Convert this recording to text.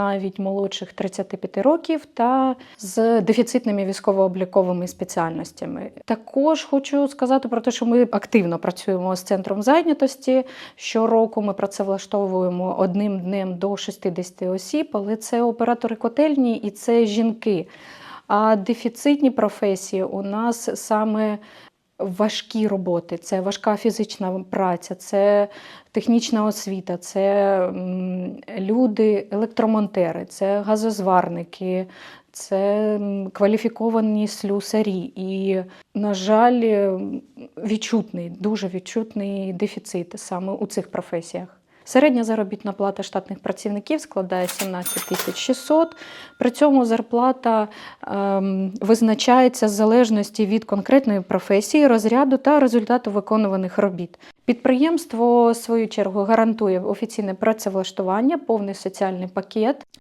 навіть молодших 35 років та з дефіцитними військово-обліковими спеціальностями. Також хочу сказати про те, що ми активно працюємо з центром зайнятості. Щороку ми працевлаштовуємо одним днем до 60 осіб, але це оператори котельні і це жінки. А дефіцитні професії у нас саме важкі роботи, це важка фізична праця, це технічна освіта, це люди, електромонтери, це газозварники, це кваліфіковані слюсарі. І, на жаль, відчутний, дуже відчутний дефіцит саме у цих професіях. Середня заробітна плата штатних працівників складає 17 тисяч 600. При цьому зарплата ем, визначається в залежності від конкретної професії, розряду та результату виконуваних робіт. Підприємство, в свою чергу, гарантує офіційне працевлаштування, повний соціальний пакет.